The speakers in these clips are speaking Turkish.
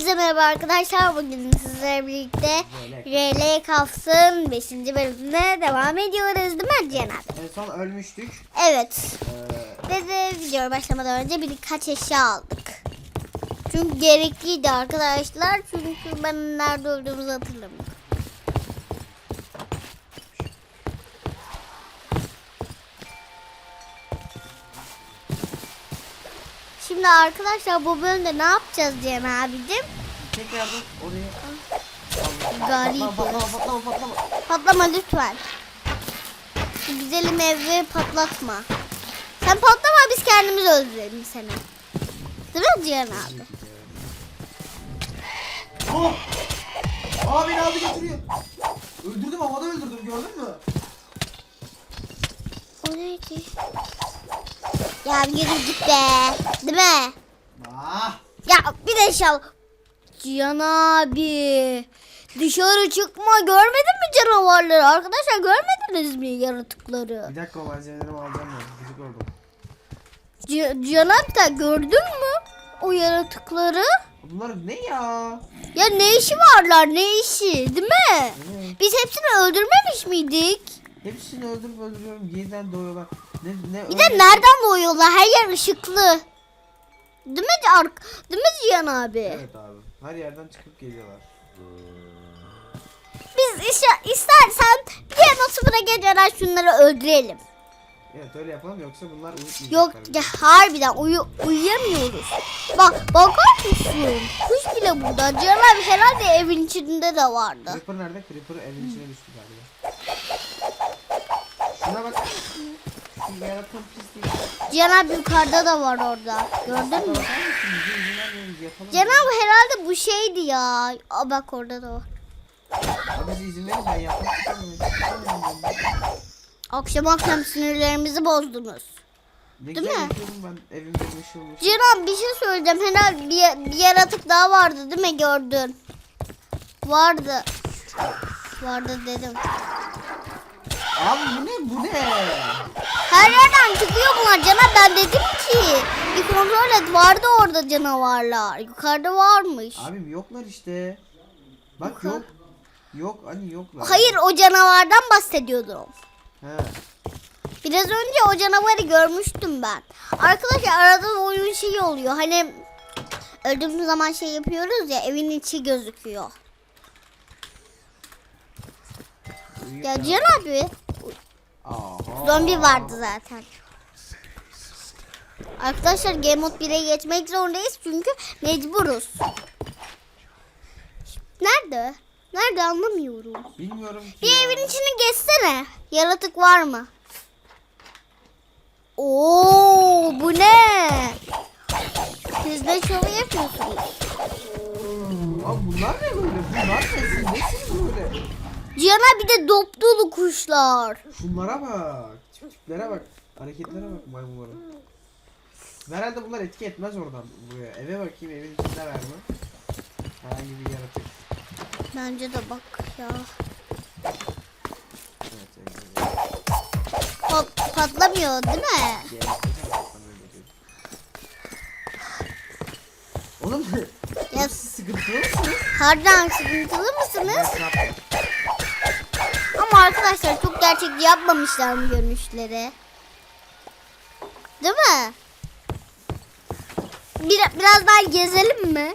Hepinize merhaba arkadaşlar. Bugün sizlerle birlikte RL Kafs'ın 5. bölümüne devam ediyoruz değil mi Cihan abi? En son ölmüştük. Evet. Ee, Ve de video başlamadan önce birkaç eşya aldık. Çünkü gerekliydi arkadaşlar. Çünkü ben nerede öldüğümüzü hatırlamıyorum. Şimdi arkadaşlar bu bölümde ne yapacağız Cihan abicim? tekrardan oraya... Garip. Patlama patlama patlama patlama. Lütfen. Güzelim evi patlatma. Sen patlama biz kendimiz öldürelim seni. Değil mi Cihan abi? Oh! Aa beni aldı götürüyor. Öldürdüm havada öldürdüm gördün mü? O neydi? Ya yürü git be. Değil mi? Ah! Ya bir de şal. Cihan abi. Dışarı çıkma. Görmedin mi canavarları? Arkadaşlar görmediniz mi yaratıkları? Bir dakika o malzemelerimi alacağım ben. Gıcık oldum. Cihan abi de gördün mü? O yaratıkları. Bunlar ne ya? Ya ne işi varlar ne işi değil mi? Ne? Biz hepsini öldürmemiş miydik? Hepsini öldürüp öldürüyorum. Yeniden doğuyorlar. Ne, ne Bir de nereden doğuyorlar? Her yer ışıklı. Değil mi Ark? Değil mi Cihan abi? Evet abi. Her yerden çıkıp geliyorlar. Biz işte istersen diğer sıfıra geçmeden şunları öldürelim. Evet öyle yapalım yoksa bunlar uyutmayacaklar. Yok ya harbiden uyu uyuyamıyoruz. Bak bakar mısın? Kuş bile burada. Cihan abi herhalde evin içinde de vardı. Creeper nerede? Creeper evin içine düştü galiba. Şuna bak. Pisliği. Cihan abi yukarıda da var orada. Gördün mü? Abi herhalde bu şeydi ya. Aa, bak orada da var. Abi bize izin verin ben yapmak istemiyorum. Akşam akşam sinirlerimizi bozdunuz. Ne Değil mi? ben evimde mışıl. Cihan bir şey söyleyeceğim. Herhalde bir, bir yaratık daha vardı değil mi gördün? Vardı. Vardı dedim. Abi bu ne bu ne? Her yerden çıkıyor bunlar. Cana ben dedim ki bir kontrol et. Vardı orada canavarlar. Yukarıda varmış. Abim yoklar işte. Bak Yukarı- yok. Yok hani yoklar. Hayır o canavardan bahsediyordum. He. Biraz önce o canavarı görmüştüm ben. Arkadaşlar arada oyun şey oluyor. Hani öldüğümüz zaman şey yapıyoruz ya evin içi gözüküyor. Ya Cihan abi. Zombi vardı zaten. Arkadaşlar Game Mode 1'e geçmek zorundayız çünkü mecburuz. Nerede? Nerede anlamıyorum. Bilmiyorum ki. Bir ya. evin içini geçsene. Yaratık var mı? Oo, bu ne? Siz de şov yapıyorsunuz. Abi bunlar ne böyle? Bunlar ne? Siz nesiniz böyle? Cihan'a bir de dop dolu kuşlar. Şunlara bak. Tip- Tiplere bak. Hareketlere bak maymunların. Herhalde bunlar etki etmez oradan buraya. Eve bakayım evin içinde var mı? Herhangi bir yaratık. Bence de bak ya. Evet, evet, evet. Pat- patlamıyor değil mi? Diyorum. Oğlum Ya- siz sıkıntılı mısınız? Harbiden sıkıntılı mısınız? Arkadaşlar çok gerçekçi yapmamışlar mı görünüşleri? Değil mi? Bir, biraz daha gezelim mi?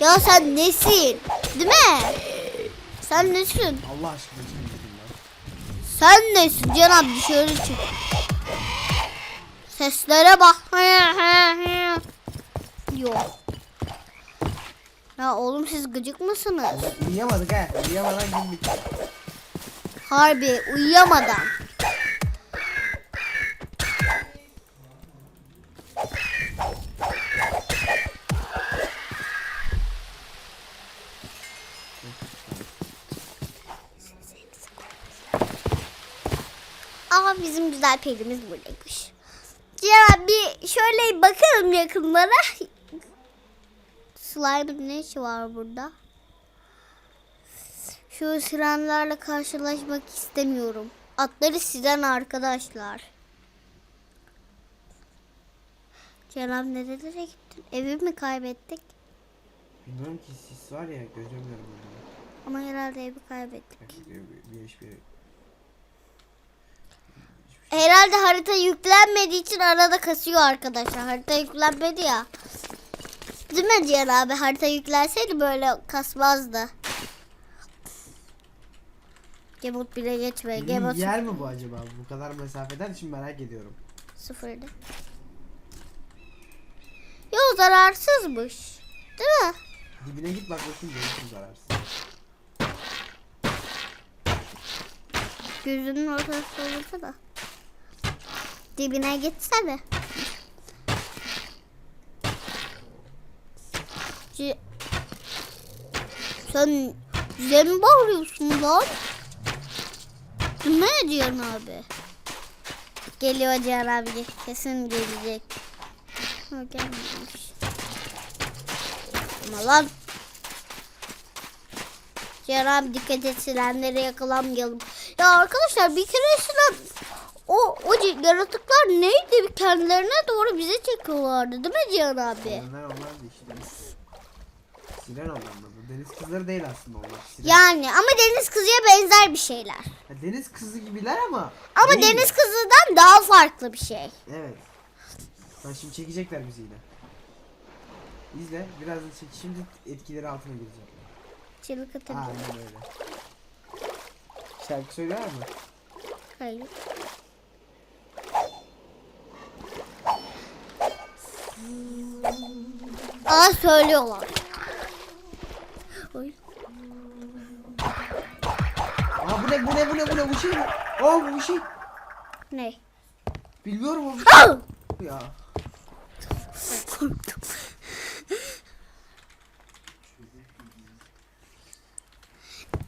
Ya sen nesin? Değil mi? Sen nesin? Allah aşkına. Sen nesin? Can abi dışarı çık. Seslere bak. Yok. Ya oğlum siz gıcık mısınız? Uyuyamadık ha. Uyuyamadan girdik. Harbi uyuyamadan. Ama bizim güzel perimiz buradaymış. Ya bir şöyle bakalım yakınlara. Slime'ın ne işi var burada? Şu sirenlerle karşılaşmak istemiyorum. Atları sizden arkadaşlar. Cenab nerelere gittin? Evi mi kaybettik? Bilmiyorum ki sis var ya göremiyorum onu. Ama herhalde evi kaybettik. Bir, bir, bir, hiçbir- Herhalde harita yüklenmediği için arada kasıyor arkadaşlar. Harita yüklenmedi ya. Değil mi Cihan abi? Harita yüklenseydi böyle kasmazdı. Gemot bile geçme. Benim Gemot yer mi bu acaba? Bu kadar mesafeden şimdi merak ediyorum. sıfırdı. Yo zararsızmış. Değil mi? Dibine git bak bakayım görürsün zararsız. Gözünün ortası olursa da. Dibine gitsene. C- Sen bize mi bağırıyorsun lan? Ne diyorsun abi? Geliyor Cihan abi. Kesin gelecek. Ha, gelmemiş. Ama lan. Cihan abi dikkat et sirenlere yakalanmayalım. Ya arkadaşlar bir keresinde o o yaratıklar neydi kendilerine doğru bize çekiyorlardı değil mi Cihan abi? Onlar da işte. Siren mı? Deniz kızları değil aslında onlar. Siren. Yani ama deniz kızıya benzer bir şeyler. Ha, deniz kızı gibiler ama. Ama değil deniz mi? kızından daha farklı bir şey. Evet. Bak şimdi çekecekler bizi yine. İzle. Birazdan çek. Şimdi etkileri altına girecekler. Çığlık atabilir. Aynen öyle. Şarkı söyler mi? Hayır. Aa söylüyorlar. Oy. Aa bu ne bu ne bu ne bu ne bu şey mi? Aa bu şey. Ne? Bilmiyorum o. Aa! Ya.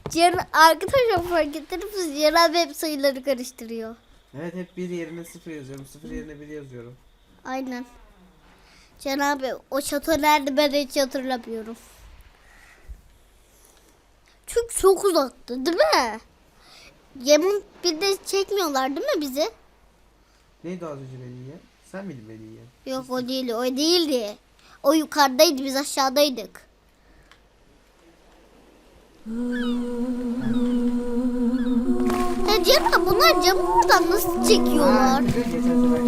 Cihan arkadaşlar fark ettiniz abi hep sayıları karıştırıyor. Evet hep bir yerine sıfır yazıyorum. Sıfır yerine bir yazıyorum. Aynen. Cihan abi o şato nerede ben hiç hatırlamıyorum. Çünkü çok uzaktı değil mi? Yemin bir de çekmiyorlar değil mi bizi? Neydi az önce beni yiyen? Sen miydin beni yiyen? Yok o değil o değildi. O yukarıdaydı biz aşağıdaydık. Ya abi bunlar camı oradan nasıl çekiyorlar? Geçen sefer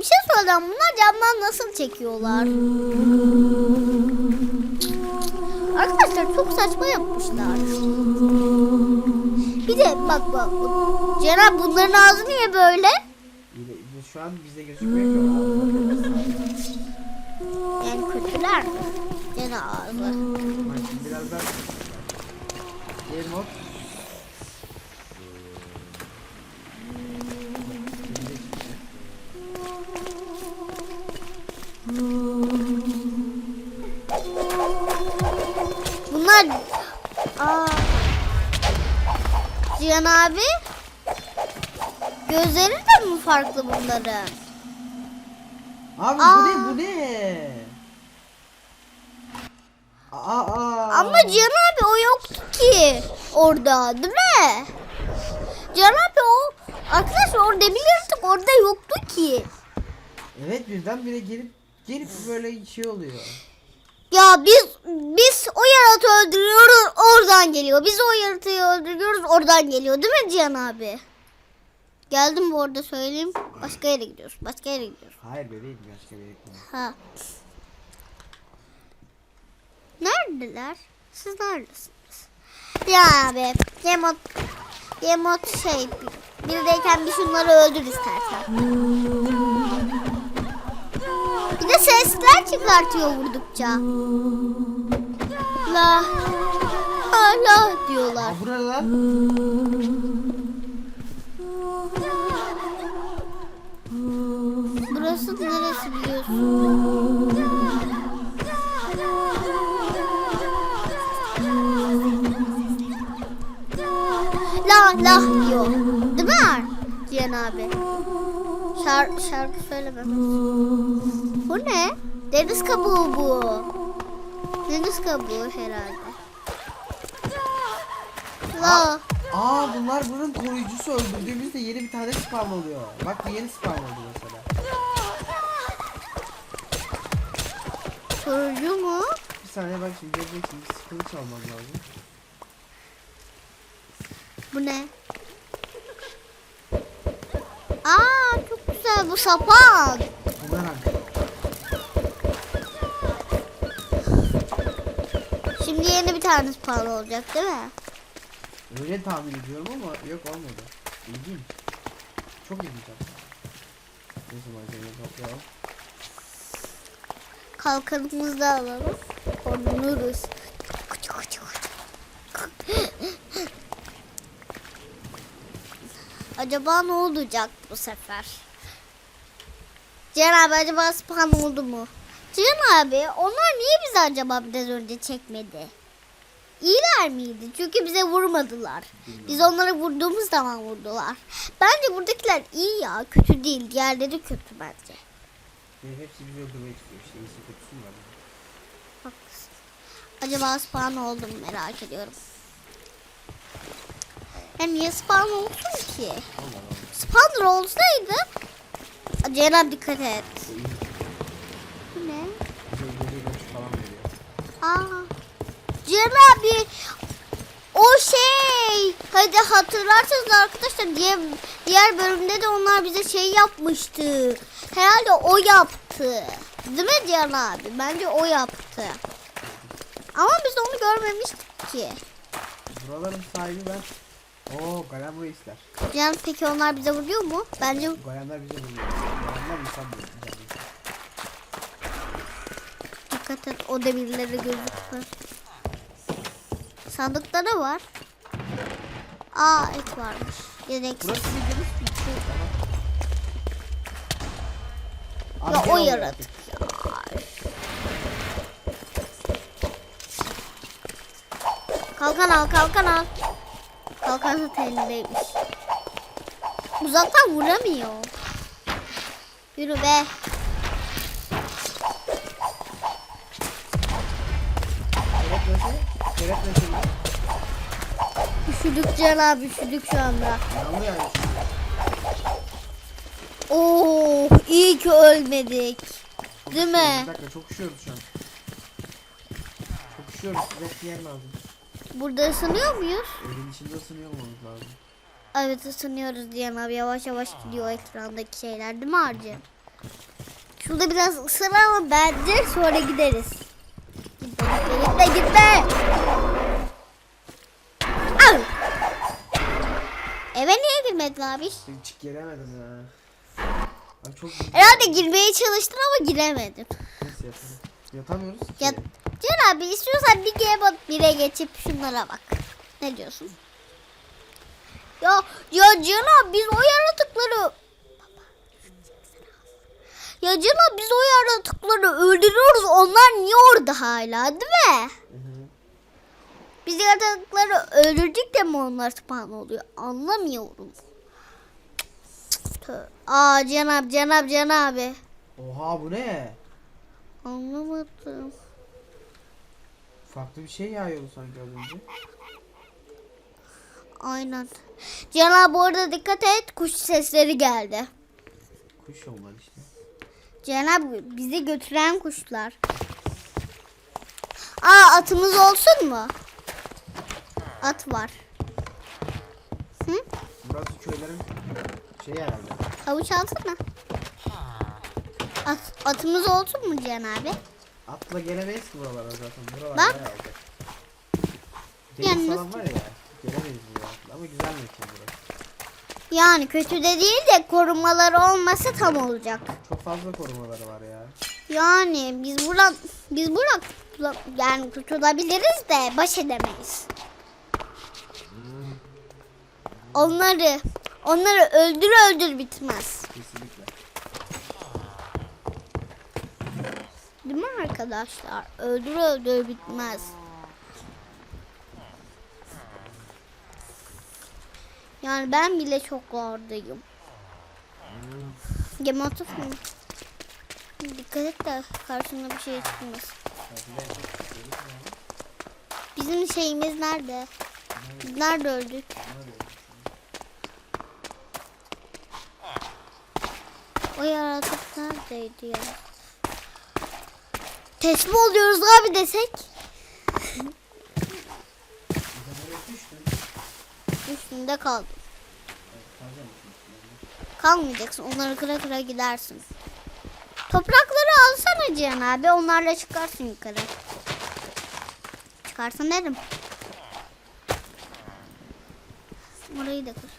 bir şey söyleyeceğim. Bunlar camdan nasıl çekiyorlar? Arkadaşlar çok saçma yapmışlar. Bir de bak bak. Canan bunların ağzı niye böyle? Şu an bizde gözükmüyor ki. Yani kötüler mi? Ağzı. Bak şimdi biraz Bunlar... Aa. Cihan abi. Gözleri de mi farklı bunların? Abi Aa. bu ne bu ne? Aa, aa. Ama Cihan abi o yoktu ki orada değil mi? Cihan abi o arkadaşlar orada bilirdik orada yoktu ki. Evet birdenbire gelip gelip böyle şey oluyor. Ya biz biz o yaratığı öldürüyoruz oradan geliyor. Biz o yaratığı öldürüyoruz oradan geliyor değil mi Cihan abi? Geldim bu arada söyleyeyim. Başka yere gidiyoruz. Başka yere gidiyoruz. Hayır bebeğim başka yere gitmiyor. Ha. Neredeler? Siz neredesiniz? Ya abi. Yemot. Yemot şey. Birdeyken bir şunları öldür istersen. Bir de sesler çıkartıyor vurdukça. La. La diyorlar. Bu ne lan? Burası neresi biliyorsun? La la diyor. Değil mi Cihan abi? Şar şarkı söyleme. Bu ne? Deniz kabuğu bu. Deniz kabuğu herhalde. La Aa bunlar bunun koruyucusu öldürdüğümüzde yeni bir tane spawn oluyor. Bak bir yeni spawn oldu mesela. Sorucu mu? Bir saniye bak şimdi göreceksin. Kılıç almam lazım. Bu ne? Aa çok güzel bu sapan. Şimdi yeni bir tane spawn olacak değil mi? Öyle tahmin ediyorum ama yok olmadı. İlginç. Çok ilginç aslında. Neyse malzemeyi toplayalım. Kalkanımızı da alalım. Korunuruz. Acaba ne olacak bu sefer? Abi acaba spam oldu mu? Cihan abi onlar niye bizi acaba biraz önce çekmedi? İyiler miydi? Çünkü bize vurmadılar. Biz onları vurduğumuz zaman vurdular. Bence buradakiler iyi ya. Kötü değil. Diğerleri kötü bence. Benim hepsi bizi öldürmek istiyor işte. İyisi kötüsü mü var? Haklısın. Acaba spawn oldu mu merak ediyorum. Ya niye spawn olsun ki? Spawner olsaydı Ceren dikkat et. Ne? Falan veriyor. Aa. Ceren abi o şey hadi hatırlarsanız arkadaşlar diğer, diğer bölümde de onlar bize şey yapmıştı. Herhalde o yaptı. Değil mi Cihan abi? Bence o yaptı. Ama biz onu görmemiştik ki. Buraların sahibi ben. Oo Golem bu ister. Cihan peki onlar bize vuruyor mu? Bence Golemler bize vuruyor. Golemler insan bu. insan bu. Dikkat et o demirleri gözükmüyor. Sandıkta da var. Aa et varmış. Yedek. Burası bir şey. Tamam. Ya Abi, o yaratık ya. Kalkan al kalkan al. Kalkan da elindeymiş. Uzaktan vuramıyor. Yürü be. Seyret nasıl? Üşüdük Can abi üşüdük şu anda. Yanlı yani. Oo iyi ki ölmedik. Değil mi? Bir dakika çok üşüyoruz şu an. Çok üşüyoruz. Sıcak bir yer lazım. Burada ısınıyor muyuz? Evin içinde ısınıyor olmamız lazım. Evet ısınıyoruz Cihan abi. Yavaş yavaş gidiyor ekrandaki şeyler değil mi Harcı? Şurada biraz ısın ama bence sonra gideriz. Gitme gitme gitme. Al. Girmedin abi? Hiç giremedim ya. Abi çok Herhalde girmeye çalıştın ama giremedim. Nasıl yatalım? Yatamıyoruz ki. Ya Cihan abi istiyorsan bir G'ye bak bire geçip şunlara bak. Ne diyorsun? Ya ya Cihan abi biz o yaratıkları Ya abi biz o yaratıkları öldürüyoruz. Onlar niye orada hala değil mi? Hı hı. Biz yaratıkları öldürdük de mi onlar spawn oluyor? Anlamıyorum. Aa Cihan abi Cihan abi. Oha bu ne? Anlamadım. Farklı bir şey yağıyordu sanki az önce. Aynen. Cihan abi bu arada dikkat et kuş sesleri geldi. Kuş onlar işte. Abi bizi götüren kuşlar. Aa atımız olsun mu? At var. Hı? Burası köylerin şeyi herhalde. Havuç alsana. At, atımız olsun mu Cihan abi? Atla gelemeyiz ki buralara zaten. Buralar Bak. bayağı. Deniz Yalnız- falan var ya. Gelemeyiz buraya atla. Ama güzel mekan burası. Yani kötü de değil de korumaları olmasa tam olacak. Çok fazla korumaları var ya. Yani biz buradan biz buradan yani kurtulabiliriz de baş edemeyiz. Onları onları öldür öldür bitmez. Kesinlikle. Değil mi arkadaşlar? Öldür öldür bitmez. Yani ben bile çok zordayım. Game of? Dikkat et de karşına bir şey çıkmasın. Bizim şeyimiz nerede? Nerede öldük? O yaratık neredeydi ya? Teslim oluyoruz abi desek. Üstünde kaldım. Kalmayacaksın. Onları kıra kıra gidersin. Toprakları alsana Cihan abi. Onlarla çıkarsın yukarı. Çıkarsın derim. Orayı da kır.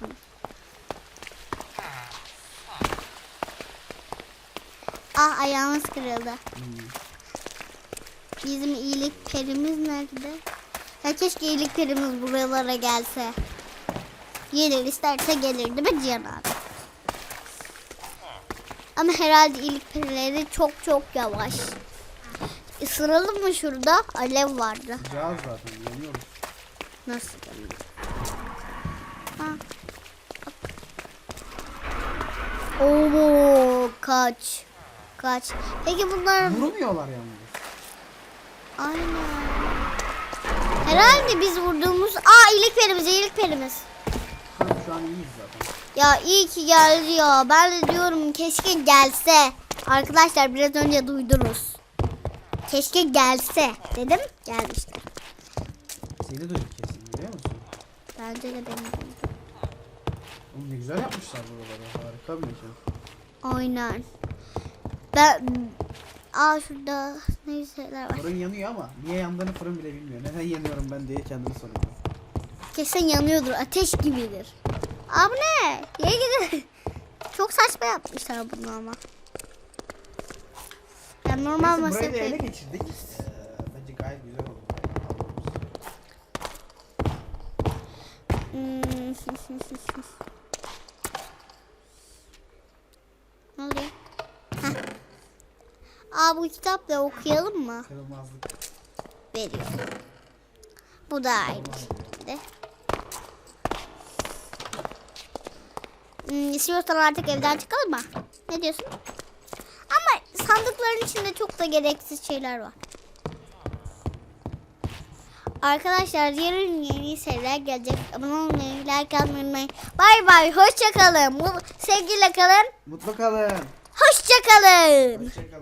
Tamam. Ah ayağımız kırıldı. Bizim iyilik perimiz nerede? Ya keşke iyilik perimiz buralara gelse. Gelir isterse gelir değil mi Cihan abi? Ama herhalde iyilik perileri çok çok yavaş. Isıralım mı şurada? Alev vardı. Cihaz zaten yanıyoruz. Nasıl? Ha. Oo kaç. Kaç. Peki bunlar Vurmuyorlar yalnız. aynen. Herhalde biz vurduğumuz Aa iyilik perimiz, iyilik perimiz. Şu an iyiyiz zaten. Ya iyi ki geldi ya. Ben de diyorum keşke gelse. Arkadaşlar biraz önce duydunuz. Keşke gelse dedim. Gelmişler. Seni duyduk kesin biliyor musun? Bence de benim. duydum. Oğlum ne güzel yapmışlar buraları. Harika bir mekan. Aynen. Ben Aa şurada ne şeyler var. Fırın yanıyor ama niye yandığını fırın bile bilmiyor. Neden yanıyorum ben diye kendini soruyor. Kesin yanıyordur. Ateş gibidir. Aa bu ne? Niye gidiyor? Çok saçma yapmışlar bunu ama. Ya normal masa burayı ele geçirdik. Ee, bence gayet güzel oldu. Hmm. ne oluyor? Heh. Aa bu kitapla okuyalım mı? Kırılmazlık. Veriyor. Bu da aynı şekilde. Hmm, istiyorsan artık evden çıkalım mı? Ne diyorsun? Ama sandıkların içinde çok da gereksiz şeyler var. Arkadaşlar yarın yeni seriler gelecek. Abone olmayı, like atmayı unutmayın. Bay bay, hoşça kalın. Sevgiyle kalın. Mutlu kalın. Hoşça kalın. Hoşçakalın.